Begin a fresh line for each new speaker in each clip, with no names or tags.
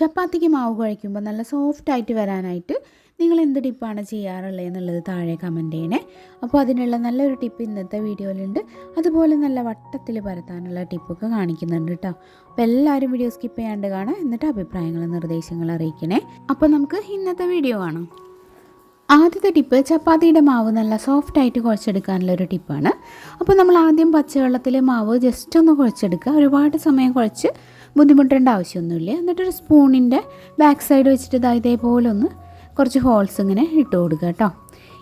ചപ്പാത്തിക്ക് മാവ് കുഴയ്ക്കുമ്പോൾ നല്ല സോഫ്റ്റ് ആയിട്ട് വരാനായിട്ട് നിങ്ങൾ എന്ത് ടിപ്പാണ് ചെയ്യാറുള്ളത് എന്നുള്ളത് താഴെ കമന്റ് ചെയ്യണേ. അപ്പോൾ അതിനുള്ള നല്ലൊരു ടിപ്പ് ഇന്നത്തെ വീഡിയോയിലുണ്ട്. അതുപോലെ നല്ല വട്ടത്തിൽ പരത്താനുള്ള ടിപ്പൊക്കെ കാണിക്കുന്നുണ്ട് കേട്ടോ. അപ്പോൾ എല്ലാവരും വീഡിയോ സ്കിപ്പ് ചെയ്യാണ്ട് കാണാം എന്നിട്ട് അഭിപ്രായങ്ങളും നിർദ്ദേശങ്ങളും അറിയിക്കണേ. അപ്പോൾ നമുക്ക് ഇന്നത്തെ വീഡിയോ കാണാം. ആദ്യത്തെ ടിപ്പ് ചപ്പാത്തിയുടെ മാവ് നല്ല സോഫ്റ്റായിട്ട് കുഴച്ചെടുക്കാനുള്ള ഒരു ടിപ്പാണ്. അപ്പോൾ നമ്മൾ ആദ്യം പച്ചവെള്ളത്തിൽ മാവ് ജസ്റ്റ് ഒന്ന് കുഴച്ചെടുക്കുക. ഒരുപാട് സമയം കുഴച്ച് ബുദ്ധിമുട്ടേണ്ട ആവശ്യമൊന്നുമില്ല. എന്നിട്ടൊരു സ്പൂണിന്റെ ബാക്ക് സൈഡ് വെച്ചിട്ട് ഇതാ ഇതേപോലെ ഒന്ന് കുറച്ച് ഹോൾസ് ഇങ്ങനെ ഇട്ട് കൊടുക്കുക കേട്ടോ.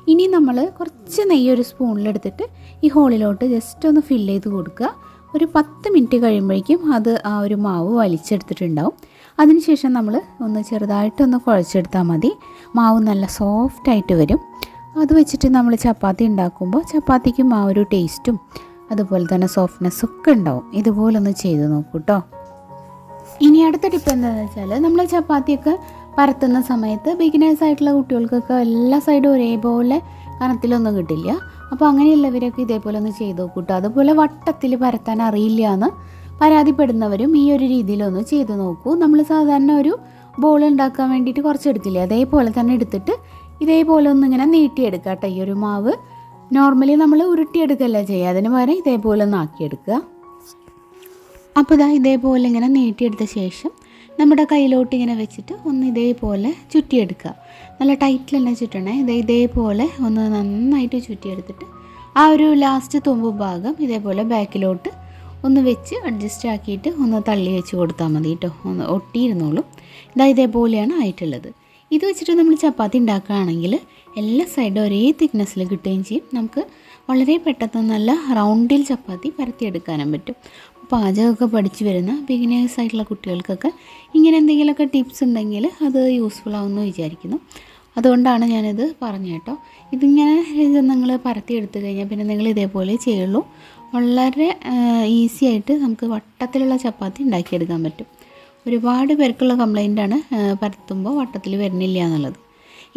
ഇനി നമ്മൾ കുറച്ച് നെയ്യ് ഒരു സ്പൂണിലെടുത്തിട്ട് ഈ ഹോളിലോട്ട് ജസ്റ്റ് ഒന്ന് ഫിൽ ചെയ്ത് കൊടുക്കുക. ഒരു പത്ത് മിനിറ്റ് കഴിയുമ്പോഴേക്കും അത് ആ ഒരു മാവ് വലിച്ചെടുത്തിട്ടുണ്ടാവും. അതിനുശേഷം നമ്മൾ ഒന്ന് ചെറുതായിട്ടൊന്ന് കുഴച്ചെടുത്താൽ മതി. മാവ് നല്ല സോഫ്റ്റായിട്ട് വരും. അത് വെച്ചിട്ട് നമ്മൾ ചപ്പാത്തി ഉണ്ടാക്കുമ്പോൾ ചപ്പാത്തിക്കും ആ ഒരു ടേസ്റ്റും അതുപോലെ തന്നെ സോഫ്റ്റ്നെസ്സൊക്കെ ഉണ്ടാവും. ഇതുപോലൊന്ന് ചെയ്ത് നോക്കൂ കേട്ടോ ഇനി അടുത്ത ടിപ്പ് എന്താണെന്ന് വെച്ചാൽ നമ്മൾ ചപ്പാത്തിയൊക്കെ പരത്തുന്ന സമയത്ത് ബിഗിനേഴ്സ് ആയിട്ടുള്ള കുട്ടികൾക്കൊക്കെ എല്ലാ സൈഡും ഒരേപോലെ കനത്തിലൊന്നും കിട്ടില്ല. അപ്പോൾ അങ്ങനെയുള്ളവരൊക്കെ ഇതേപോലെ ഒന്ന് ചെയ്ത് നോക്കൂട്ടോ. അതുപോലെ വട്ടത്തിൽ പരത്താൻ അറിയില്ല എന്ന് പരാതിപ്പെടുന്നവരും ഈ ഒരു രീതിയിലൊന്ന് ചെയ്ത് നോക്കൂ. നമ്മൾ സാധാരണ ഒരു ബോൾ ഉണ്ടാക്കാൻ വേണ്ടിയിട്ട് കുറച്ച് എടുത്തില്ലേ അതേപോലെ തന്നെ എടുത്തിട്ട് ഇതേപോലെ ഒന്നിങ്ങനെ നീട്ടിയെടുക്കുക കേട്ടോ ഈ ഒരു മാവ് നോർമലി നമ്മൾ ഉരുട്ടിയെടുക്കല്ല ചെയ്യുക അതിന് പകരം ഇതേപോലെ ഒന്ന് ആക്കിയെടുക്കുക. അപ്പോൾ ഇതാ ഇതേപോലെ ഇങ്ങനെ നീട്ടിയെടുത്ത ശേഷം നമ്മുടെ കയ്യിലോട്ട് ഇങ്ങനെ വെച്ചിട്ട് ഒന്ന് ഇതേപോലെ ചുറ്റിയെടുക്കുക. നല്ല ടൈറ്റിൽ തന്നെ ചുറ്റണേ. ഇതേ ഇതേപോലെ ഒന്ന് നന്നായിട്ട് ചുറ്റിയെടുത്തിട്ട് ആ ഒരു ലാസ്റ്റ് തുമ്പ് ഭാഗം ഇതേപോലെ ബാക്കിലോട്ട് ഒന്ന് വെച്ച് അഡ്ജസ്റ്റ് ആക്കിയിട്ട് ഒന്ന് തള്ളി വെച്ച് കൊടുത്താൽ മതി കേട്ടോ ഒന്ന് ഒട്ടിയിരുന്നോളും. ഇതാ ഇതേപോലെയാണ് ആയിട്ടുള്ളത്. ഇത് വെച്ചിട്ട് നമ്മൾ ചപ്പാത്തി ഉണ്ടാക്കുകയാണെങ്കിൽ എല്ലാ സൈഡും ഒരേ തിക്നെസ്സിൽ കിട്ടുകയും ചെയ്യും. നമുക്ക് വളരെ പെട്ടെന്ന് നല്ല റൗണ്ടിൽ ചപ്പാത്തി പരത്തിയെടുക്കാനും പറ്റും. പാചകമൊക്കെ പഠിച്ചു വരുന്ന ബിഗിനേഴ്സ് ആയിട്ടുള്ള കുട്ടികൾക്കൊക്കെ ഇങ്ങനെ എന്തെങ്കിലുമൊക്കെ ടിപ്സ് ഉണ്ടെങ്കിൽ അത് യൂസ്ഫുൾ ആവുമെന്ന് വിചാരിക്കുന്നു. അതുകൊണ്ടാണ് ഞാനിത് പറഞ്ഞു കേട്ടോ. ഇതിങ്ങനെ നിങ്ങൾ പരത്തി എടുത്തു കഴിഞ്ഞാൽ പിന്നെ നിങ്ങൾ ഇതേപോലെ ചെയ്യുള്ളൂ. വളരെ ഈസി ആയിട്ട് നമുക്ക് വട്ടത്തിലുള്ള ചപ്പാത്തി ഉണ്ടാക്കിയെടുക്കാൻ പറ്റും. ഒരുപാട് പേർക്കുള്ള കംപ്ലൈന്റാണ് പരത്തുമ്പോൾ വട്ടത്തിൽ വരുന്നില്ല എന്നുള്ളത്.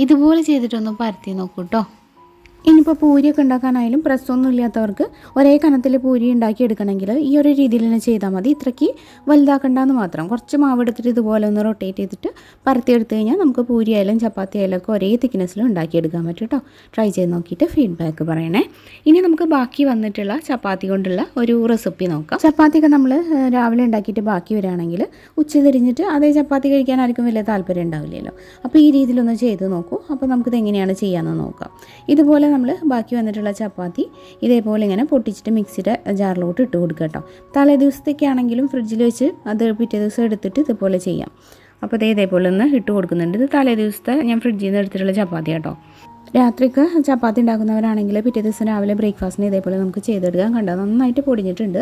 ഇതുപോലെ ചെയ്തിട്ടൊന്ന് പരത്തി നോക്കൂ കേട്ടോ. ഇനിയിപ്പോൾ പൂരിയൊക്കെ ഉണ്ടാക്കാനായാലും പ്രസ്സൊന്നും ഇല്ലാത്തവർക്ക് ഒരേ കനത്തിൽ പൂരി ഉണ്ടാക്കി എടുക്കണമെങ്കിൽ ഈ ഒരു രീതിയിൽ തന്നെ ചെയ്താൽ മതി. ഇത്രയ്ക്ക് വലുതാക്കണ്ടെന്ന് മാത്രം. കുറച്ച് മാവ് എടുത്തിട്ട് ഇതുപോലെ ഒന്ന് റൊട്ടേറ്റ് ചെയ്തിട്ട് പരത്തി എടുത്തു കഴിഞ്ഞാൽ നമുക്ക് പൂരി ആയാലും ചപ്പാത്തി ആയാലും ഒക്കെ ഒരേ തിക്നെസ്സിൽ ഉണ്ടാക്കിയെടുക്കാൻ പറ്റും കേട്ടോ ട്രൈ ചെയ്ത് നോക്കിയിട്ട് ഫീഡ്ബാക്ക് പറയണേ. ഇനി നമുക്ക് ബാക്കി വന്നിട്ടുള്ള ചപ്പാത്തി കൊണ്ടുള്ള ഒരു റെസിപ്പി നോക്കാം. ചപ്പാത്തിയൊക്കെ നമ്മൾ രാവിലെ ഉണ്ടാക്കിയിട്ട് ബാക്കി വരികയാണെങ്കിൽ ഉച്ച തിരിഞ്ഞിട്ട് അതേ ചപ്പാത്തി കഴിക്കാൻ വലിയ താല്പര്യം ഉണ്ടാവില്ലല്ലോ. അപ്പോൾ ഈ രീതിയിലൊന്ന് ചെയ്ത് നോക്കൂ. അപ്പോൾ നമുക്കിത് എങ്ങനെയാണ് ചെയ്യാമെന്ന് നോക്കാം. ഇതുപോലെ നമ്മൾ ബാക്കി വന്നിട്ടുള്ള ചപ്പാത്തി ഇതേപോലെ ഇങ്ങനെ പൊട്ടിച്ചിട്ട് മിക്സിയുടെ ജാറിലോട്ട് ഇട്ട് കൊടുക്കുക കേട്ടോ. തലേ ദിവസത്തേക്ക് ആണെങ്കിലും ഫ്രിഡ്ജിൽ വെച്ച് അത് പിറ്റേ ദിവസം എടുത്തിട്ട് ഇതുപോലെ ചെയ്യാം. അപ്പോൾ ഇത് ഇതേപോലെ ഒന്ന് ഇട്ട് കൊടുക്കുന്നുണ്ട്. ഇത് തലേ ദിവസത്തെ ഞാൻ ഫ്രിഡ്ജിൽ നിന്ന് എടുത്തിട്ടുള്ള ചപ്പാത്തി കേട്ടോ. രാത്രിക്ക് ചപ്പാത്തി ഉണ്ടാക്കുന്നവരാണെങ്കിൽ പിറ്റേ ദിവസം രാവിലെ ബ്രേക്ക്ഫാസ്റ്റിന് ഇതേപോലെ നമുക്ക് ചെയ്തെടുക്കാൻ കണ്ടത് നന്നായിട്ട് പൊടിഞ്ഞിട്ടുണ്ട്.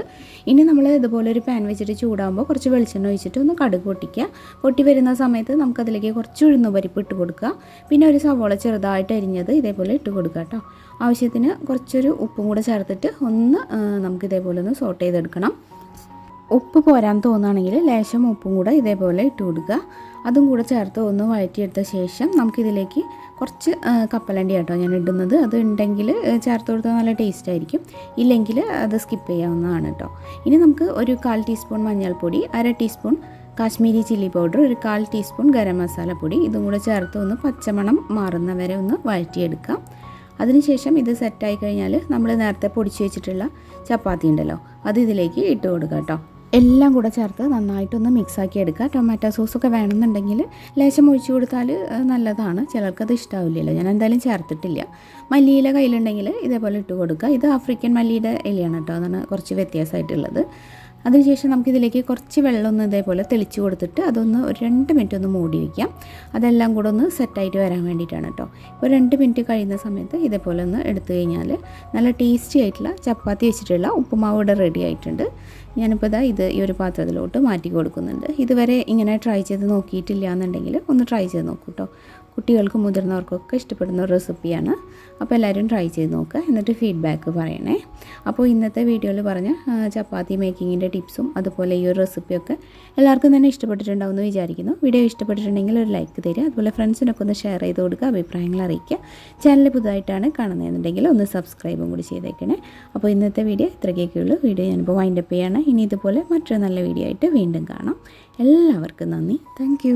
ഇനി നമ്മൾ ഇതുപോലെ ഒരു പാൻ വെച്ചിട്ട് ചൂടാകുമ്പോൾ കുറച്ച് വെളിച്ചെണ്ണ ഒഴിച്ചിട്ട് ഒന്ന് കടുക് പൊട്ടിക്കുക. പൊട്ടി വരുന്ന സമയത്ത് നമുക്കതിലേക്ക് കുറച്ച് ഉഴുന്നുപരിപ്പ് ഇട്ട് കൊടുക്കുക. പിന്നെ ഒരു സവോള ചെറുതായിട്ട് അരിഞ്ഞത് ഇതേപോലെ ഇട്ട് കൊടുക്കുക കേട്ടോ. ആവശ്യത്തിന് കുറച്ചൊരു ഉപ്പും കൂടെ ചേർത്തിട്ട് ഒന്ന് നമുക്ക് ഇതേപോലെ ഒന്ന് സോട്ട് ചെയ്തെടുക്കണം. ഉപ്പ് പോരാൻ തോന്നുകയാണെങ്കിൽ ലേശം ഉപ്പും കൂടെ ഇതേപോലെ ഇട്ട് കൊടുക്കുക. അതും കൂടെ ചേർത്ത് ഒന്ന് വഴറ്റിയെടുത്ത ശേഷം നമുക്കിതിലേക്ക് കുറച്ച് കപ്പലണ്ടി കേട്ടോ ഞാൻ ഇടുന്നത് അത് ഉണ്ടെങ്കിൽ ചേർത്ത് കൊടുത്താൽ നല്ല ടേസ്റ്റ് ആയിരിക്കും ഇല്ലെങ്കിൽ അത് സ്കിപ്പ് ചെയ്യാവുന്നതാണ് കേട്ടോ ഇനി നമുക്ക് ഒരു കാൽ ടീസ്പൂൺ മഞ്ഞൾപ്പൊടി അര ടീസ്പൂൺ കാശ്മീരി ചില്ലി പൗഡർ ഒരു കാൽ ടീസ്പൂൺ ഗരം മസാല പൊടി ഇതും കൂടെ ചേർത്ത് ഒന്ന് പച്ചമണം മാറുന്ന വരെ ഒന്ന് വഴറ്റിയെടുക്കാം. അതിനുശേഷം ഇത് സെറ്റായി കഴിഞ്ഞാൽ നമ്മൾ നേരത്തെ പൊടിച്ച് വെച്ചിട്ടുള്ള ചപ്പാത്തി ഉണ്ടല്ലോ അത് ഇതിലേക്ക് ഇട്ട് കൊടുക്കാം കേട്ടോ എല്ലാം കൂടെ ചേർത്ത് നന്നായിട്ടൊന്ന് മിക്സാക്കി എടുക്കുക. ടൊമാറ്റോ സോസൊക്കെ വേണമെന്നുണ്ടെങ്കിൽ ലേശം ഒഴിച്ചു കൊടുത്താൽ നല്ലതാണ്. ചിലർക്കത് ഇഷ്ടാവില്ലല്ലോ. ഞാൻ എന്തായാലും ചേർത്തിട്ടില്ല. മല്ലിയില കയ്യിലുണ്ടെങ്കിൽ ഇതേപോലെ ഇട്ട് കൊടുക്കുക. ഇത് ആഫ്രിക്കൻ മല്ലിയുടെ ഇലയാണ് കേട്ടോ. അതാണ് കുറച്ച് വ്യത്യാസമായിട്ടുള്ളത്. അതിനുശേഷം നമുക്കിതിലേക്ക് കുറച്ച് വെള്ളം ഒന്ന് ഇതേപോലെ തെളിച്ച് കൊടുത്തിട്ട് അതൊന്ന് ഒരു രണ്ട് മിനിറ്റ് ഒന്ന് മൂടി വയ്ക്കാം. അതെല്ലാം കൂടെ ഒന്ന് സെറ്റായിട്ട് വരാൻ വേണ്ടിയിട്ടാണ് കേട്ടോ. ഇപ്പോൾ രണ്ട് മിനിറ്റ് കഴിയുന്ന സമയത്ത് ഇതേപോലെ ഒന്ന് എടുത്തു കഴിഞ്ഞാൽ നല്ല ടേസ്റ്റി ആയിട്ടുള്ള ചപ്പാത്തി വെച്ചിട്ടുള്ള ഉപ്പുമാവ് ഇവിടെ റെഡി ആയിട്ടുണ്ട്. ഞാനിപ്പോൾ ഇതാ ഇത് ഈ ഒരു പാത്രത്തിലോട്ട് മാറ്റി കൊടുക്കുന്നുണ്ട്. ഇതുവരെ ഇങ്ങനെ ട്രൈ ചെയ്ത് നോക്കിയിട്ടില്ല എന്നുണ്ടെങ്കിൽ ഒന്ന് ട്രൈ ചെയ്ത് നോക്കൂ കേട്ടോ. കുട്ടികൾക്കും മുതിർന്നവർക്കൊക്കെ ഇഷ്ടപ്പെടുന്ന ഒരു റെസിപ്പിയാണ്. അപ്പോൾ എല്ലാവരും ട്രൈ ചെയ്ത് നോക്കുക എന്നിട്ട് ഫീഡ്ബാക്ക് പറയണേ. അപ്പോൾ ഇന്നത്തെ വീഡിയോയിൽ പറഞ്ഞ ചപ്പാത്തി മേക്കിങ്ങിന്റെ ടിപ്സും അതുപോലെ ഈ ഒരു റെസിപ്പിയൊക്കെ എല്ലാവർക്കും തന്നെ ഇഷ്ടപ്പെട്ടിട്ടുണ്ടാവുമെന്ന് വിചാരിക്കുന്നു. വീഡിയോ ഇഷ്ടപ്പെട്ടിട്ടുണ്ടെങ്കിൽ ഒരു ലൈക്ക് തരിക അതുപോലെ ഫ്രണ്ട്സിനൊക്കെ ഒന്ന് ഷെയർ ചെയ്ത് കൊടുക്കുക അഭിപ്രായങ്ങൾ അറിയിക്കുക. ചാനൽ പുതുതായിട്ടാണ് കാണുന്നതെന്നുണ്ടെങ്കിൽ ഒന്ന് സബ്സ്ക്രൈബും കൂടി ചെയ്തേക്കണേ. അപ്പോൾ ഇന്നത്തെ വീഡിയോ ഇത്രയൊക്കെ ഉള്ളൂ. വീഡിയോ ഞാനിപ്പോൾ വൈൻഡപ്പ് ചെയ്യാണ്. ഇനി ഇതുപോലെ മറ്റൊരു നല്ല വീഡിയോ ആയിട്ട് വീണ്ടും കാണാം. എല്ലാവർക്കും നന്ദി. താങ്ക്